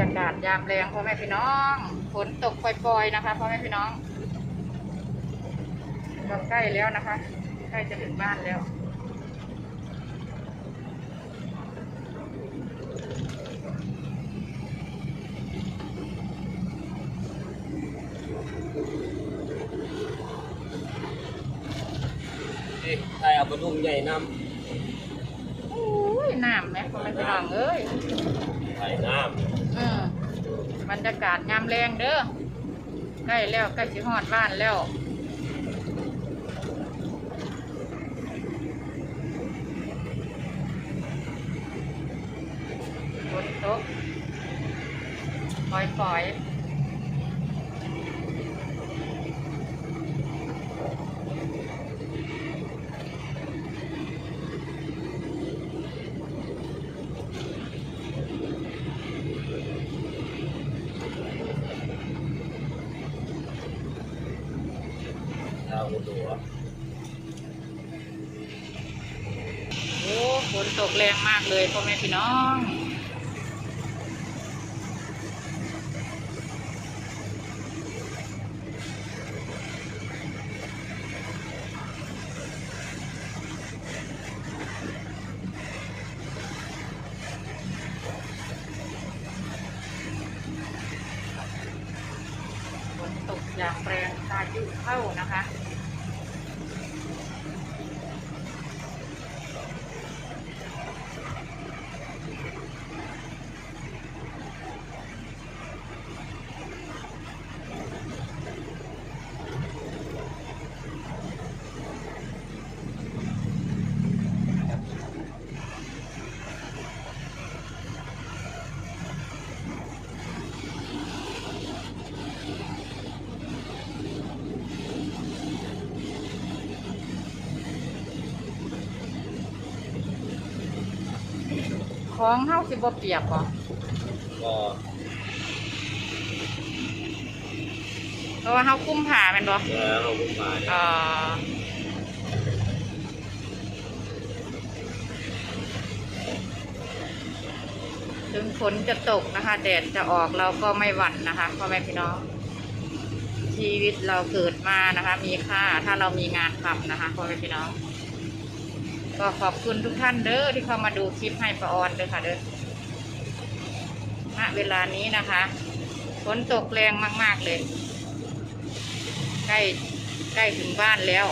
ยากาศยามแรงพ่อแม่พี่น้องฝนตกปล่อยๆนะคะพ่อแม่พี่น้องก็ใกล้แล้วนะคะ ใกล้จะถึงบ้านแล้วนี่ใครเอาปลาดุงใหญ่น้อุ้ยน้ำไหมพ่อแม่พี่น้องเอ้ยำใส่น้ อืมบรรยากาศงามแรงเด้อใกล้แล้วใกล้สิฮอดบ้านแล้วฝนตกปล่อยๆำเราตัวโอ้ฝนตกแรงมากเลยพ่อแม่พี่น้องฝนตกอย่างแรงพายุเข้านะคะ ของเฮาสิบ่เปียกบ่ก็เพราะว่าเฮาคุ้มผ้าแม่นบ่เออเอาขึ้นมาเนี่ยเอ่อถึงฝนจะตกนะคะ แดดจะออกเราก็ไม่หวั่นนะคะพ่อแม่พี่น้อง ชีวิตเราเกิดมานะคะ มีค่าถ้าเรามีงานทำนะคะพ่อแม่พี่น้อง ก็ขอบคุณทุกท่านเด้อที่เข้ามาดูคลิปให้ปะออนเด้อค่ะเด้อณเวลานี้นะคะฝนตกแรงมาก ๆเลย ใกล้ใกล้ถึงบ้านแล้ว